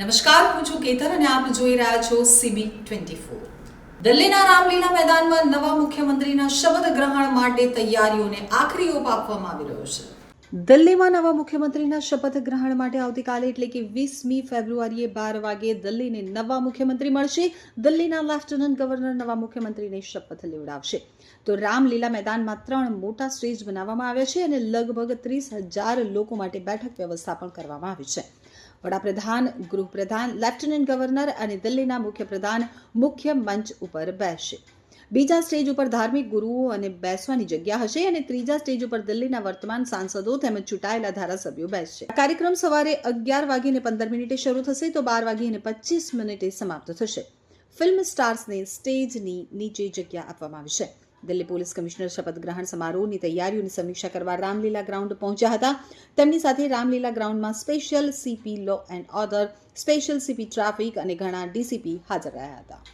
નમસ્કાર, હું છું કેતન અને આપ જોઈ રહ્યા છો સીબી ટ્વેન્ટી ફોર. દિલ્હીના રામલીલા મેદાનમાં નવા મુખ્યમંત્રીના શપથ ગ્રહણ માટે તૈયારીઓને આખરી ઓપ આપવામાં આવી રહ્યો છે. દિલ્હીમાં નવા મુખ્યમંત્રીના શપથ ગ્રહણ માટે આવતીકાલે એટલે કે વીસમી ફેબ્રુઆરીએ બાર વાગે દિલ્હીને નવા મુખ્યમંત્રી મળશે. દિલ્હીના લેફ્ટનન્ટ ગવર્નર નવા મુખ્યમંત્રીને શપથ લેવડાવશે. તો રામલીલા મેદાનમાં ત્રણ મોટા સ્ટેજ બનાવવામાં આવ્યા છે અને લગભગ ત્રીસ હજાર લોકો માટે બેઠક વ્યવસ્થા પણ કરવામાં આવી છે. વડાપ્રધાન, ગૃહપ્રધાન, લેફ્ટનન્ટ ગવર્નર અને દિલ્હીના મુખ્યપ્રધાન મુખ્ય મંચ ઉપર બેસશે બીજા સ્ટેજ ઉપર ધાર્મિક ગુરુઓ અને બેસવાની જગ્યા હશે અને ત્રીજા સ્ટેજ ઉપર દિલ્હીના વર્તમાન સાંસદો તેમજ ચૂંટાયેલા ધારાસભ્યો બેસશે. કાર્યક્રમ સવારે અગિયાર વાગીને પંદર મિનિટે શરૂ થશે તો બાર વાગીને પચીસ મિનિટે સમાપ્ત થશે. ફિલ્મ સ્ટાર્સને સ્ટેજની નીચે જગ્યા આપવામાં આવી છે. દિલ્હી પોલીસ કમિશનર શપથ ગ્રહણ સમારોહની તૈયારીઓની સમીક્ષા કરવા રામલીલા ગ્રાઉન્ડ પહોંચ્યા હતા. તેમની સાથે રામલીલા ગ્રાઉન્ડમાં special CP law and order special CP traffic અને ઘણા ડીસીપી હાજર રહ્યા હતા.